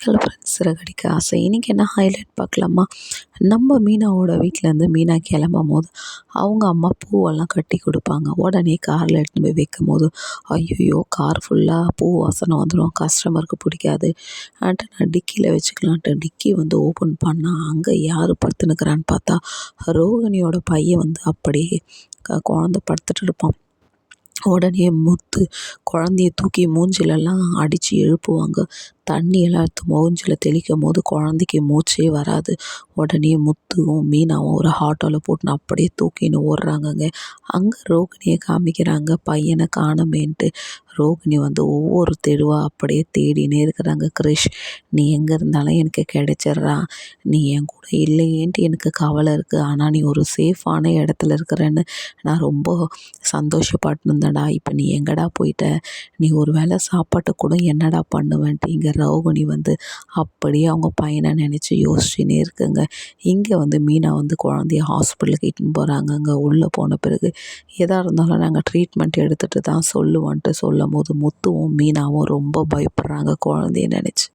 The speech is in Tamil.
ஹலோ ஃப்ரெண்ட்ஸ் சிறகடிக்க ஆசை. இன்றைக்கி என்ன ஹைலைட் பார்க்கலாமா? நம்ம மீனாவோட வீட்டிலேருந்து மீனா கிளம்பும் போது அவங்க அம்மா பூவெல்லாம் கட்டி கொடுப்பாங்க. உடனே காரில் எடுத்துன்னு போய் வைக்கும் போது ஐயோ கார் ஃபுல்லாக பூ வாசனை வந்துடும் கஸ்டமருக்கு பிடிக்காது. ஆன்ட்டு நான் டிக்கியில் வச்சுக்கலான்ட்டு டிக்கி வந்து ஓப்பன் பண்ணால் அங்கே யார் படுத்துனுக்கிறான்னு பார்த்தா ரோகிணியோட பையன் வந்து அப்படியே குழந்த படுத்துட்டு இருப்பான். உடனே முத்து குழந்தைய தூக்கி மூஞ்சிலெல்லாம் அடித்து எழுப்புவாங்க. தண்ணியெல்லாம் எடுத்து மூஞ்சில் தெளிக்கும் போது குழந்தைக்கு மூச்சே வராது. உடனே முத்துவும் மீனாவும் ஒரு ஆட்டோவில் போட்டுன்னு அப்படியே தூக்கின்னு ஓடுறாங்கங்க. அங்கே ரோகிணியை காமிக்கிறாங்க பையனை காணமேன்ட்டு. ரோகிணி வந்து ஒவ்வொரு தெருவாக அப்படியே தேடினே இருக்கிறாங்க. கிரிஷ் நீ எங்கே இருந்தாலும் எனக்கு கிடைச்சிட்றா. நீ என் கூட இல்லையேன்ட்டு எனக்கு கவலை இருக்குது ஆனால் நீ ஒரு சேஃபான இடத்துல இருக்கிறேன்னு நான் ரொம்ப சந்தோஷப்பட்டுருந்தேன்டா. இப்போ நீ எங்கடா போயிட்ட? நீ ஒரு வேளை சாப்பாட்டு கூட என்னடா பண்ணுவேன்ட்டு இங்கே ரோகிணி வந்து அப்படியே அவங்க பையனை நினச்சி யோசிச்சுனே இருக்குங்க. இங்கே வந்து மீனா வந்து குழந்தைய ஹாஸ்பிட்டலுக்கு இட்டுன்னு போகிறாங்க அங்கே உள்ளே போன பிறகு எதாக இருந்தாலும் நாங்கள் ட்ரீட்மெண்ட் எடுத்துகிட்டு தான் சொல்லுவோன்ட்டு சொல்லும் போது முத்துவும் மீனாவும் ரொம்ப பயப்படுறாங்க குழந்தைய நினச்சி.